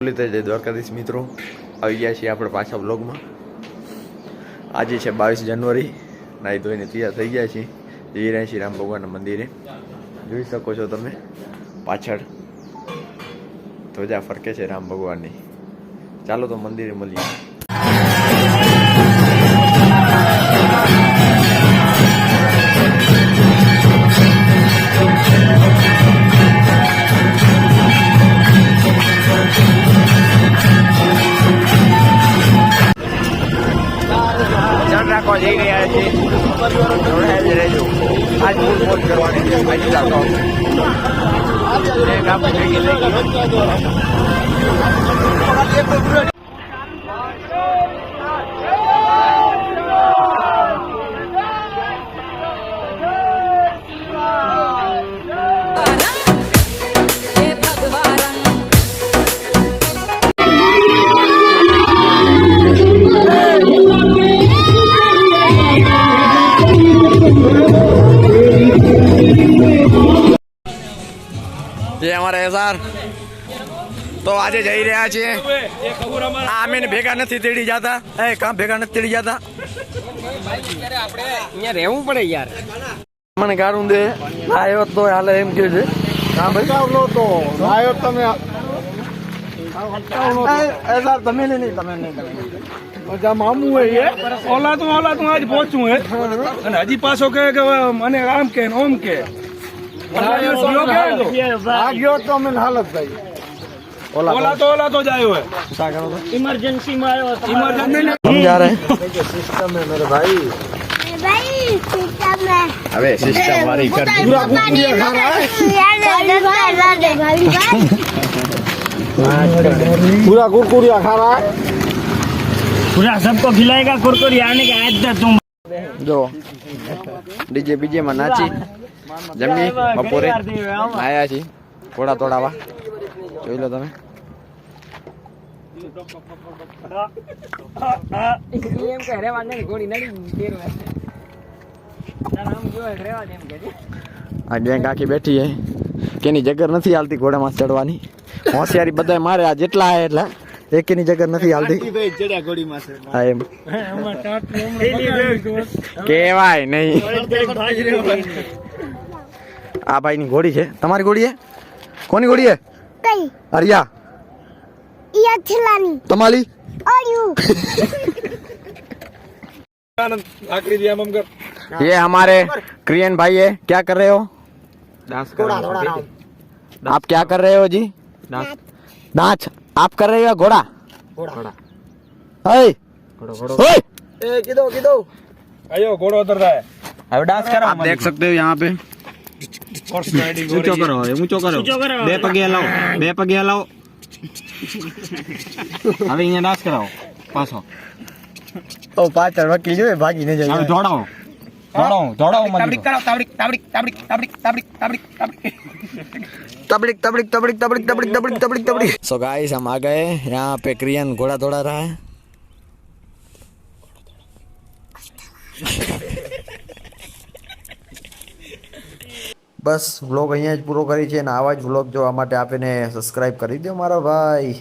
લીધે જય દ્વારકાધીશ મિત્રો. આવી ગયા છીએ આપણે પાછા બ્લોગમાં આજે છે બાવીસ જાન્યુઆરી નાહી ધોઈને તૈયાર થઈ ગયા છીએ. જઈ રહ્યા છીએ રામ ભગવાનના મંદિરે. જોઈ શકો છો તમે પાછળ. ધ્વજા ફરકે છે રામ ભગવાનની. ચાલો તો મંદિરે મળીએ. નજર રાખવા જઈ રહ્યા છીએ. જોડાયેલ રહેજો. આ જ ફૂલ કરવાની છે, ભાઈ જાતો આપણે અમારા એસઆર તો આજે જઈ રહ્યા છીએ. આ અમે ભેગા નથી તેડી જતા. એ કામ ભેગા નથી તેડી જતા? અહીંયા રહેવું પડે યાર. મને ગાડું દે. આવ્યો તો હાલે એમ કે છે. હા ભાઈ? આવલો તો. આવ્યો તમે. તમે નહીં તમે નહીં મામું હે એ. ઓલા તો ઓલા તો આજ પહોંચું હે. અને હજી પાછો કે મને આમ કે ઓમ કે. આ ગયો તો અમે હાલત થઈ ओला तो ओला तो जाए हुए इमरजेंसी में आए इमरजेंसी हम जा रहे हैं सिस्टम है मेरे भाई भाई सिस्टम है अबे सिस्टम हमारी कर पूरा पूरी खा रहा है पूरा कुरकुरिया खा रहा है पूरा सबको खिलाएगा कुरकुरिया आने की आदत तुम જો, ડીજે બીજે માં નાચી, જમી, બપોરે આયા છીએ થોડા થોડાવા જોઈ લો તમે. આ ગેંગ આખી બેઠી છે. કેની જગર નથી હાલતી ઘોડામાં ચડવાની. હોશિયારી બધા મારે આ જેટલા આવે એટલા. એકેની જગર નથી હાલતી હા એમ કેવાય નહીં આ ભાઈની ઘોડી છે તમારી ઘોડી છે કોની ઘોડી છે કઈ અરિયા યા છલાની તમારી ઓયું आखिरी दिया हम कर ये हमारे क्रियन भाई है क्या कर रहे हो आप क्या कर रहे हो जी नाच आप कर रहे हो घोड़ा? घोड़ा। ए घोड़ा डांस करो। आप देख सकते हो यहाँ पे। ऊंचो करो ऊंचो करो। बे पगे बेपगे हलाओ હવે અહીંયા નાશ કરાવો પાછો ઓ પાછળ વકીલ જોવે ભાગીને જાય જોડાવો है भागी नहीं હવે जाएगा દોડાવો દોડાવો દોડાવો મંદિર तबड़िक तबड़िक तबड़िक तबड़िक तबड़िक तबड़िक तबड़िक तबड़िक तबड़िक सो गाइस हम आ गए यहाँ पे क्रियन घोड़ा दौड़ा रहा है બસ વ્લોગ અહીંયા જ પૂરો કરી છે અને આવા જ વ્લોગ જોવા માટે આપીને સબસ્ક્રાઇબ કરી દો મારા ભાઈ